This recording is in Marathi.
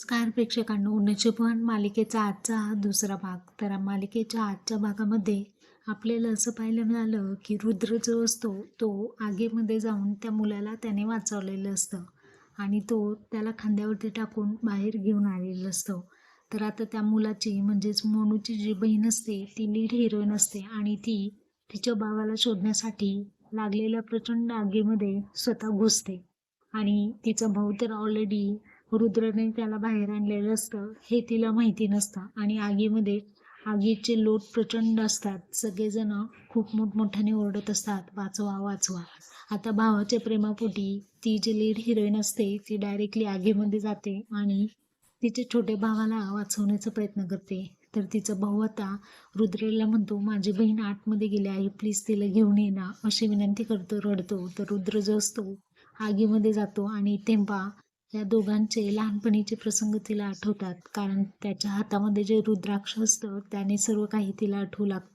नमस्कार प्रेक्षकांनो नशीबवान मालिकेचा आजचा हा दुसरा भाग. तर मालिकेच्या आजच्या भागामध्ये आपल्याला असं पाहायला मिळालं की रुद्र जो असतो तो आगीमध्ये जाऊन त्या मुलाला त्याने वाचवलेलं असतं आणि तो त्याला खांद्यावरती टाकून बाहेर घेऊन आलेलं असतं. तर आता त्या मुलाची म्हणजेच मोनूची जी बहीण असते ती लीड हिरोईन असते आणि ती तिच्या भावाला शोधण्यासाठी लागलेल्या प्रचंड आगीमध्ये स्वतः घुसते. आणि तिचा भाऊ तर ऑलरेडी रुद्रने त्याला बाहेर आणलेलं असतं. हे तिला माहिती नसतं. आणि आगीमध्ये आगीचे लोट प्रचंड असतात. सगळेजण खूप मोठमोठ्याने ओरडत असतात. वाचवा वाचवा. आता भावाच्या प्रेमापोटी ती जी लीड हिरोईन असते ती डायरेक्टली आगीमध्ये जाते आणि तिच्या छोटे भावाला वाचवण्याचा प्रयत्न करते. तर तिचा भाऊ आता रुद्रेला म्हणतो माझी बहीण आतमध्ये गेली आहे. प्लीज तिला घेऊन ये ना. अशी विनंती करतो रडतो. तर रुद्र जो असतो आगीमध्ये जातो आणि तेव्हा या दोघांचे लहानपणीचे प्रसंग तिला आठवतात. कारण त्याच्या हातामध्ये जे रुद्राक्ष असतं त्याने सर्व काही तिला आठवू लागतं.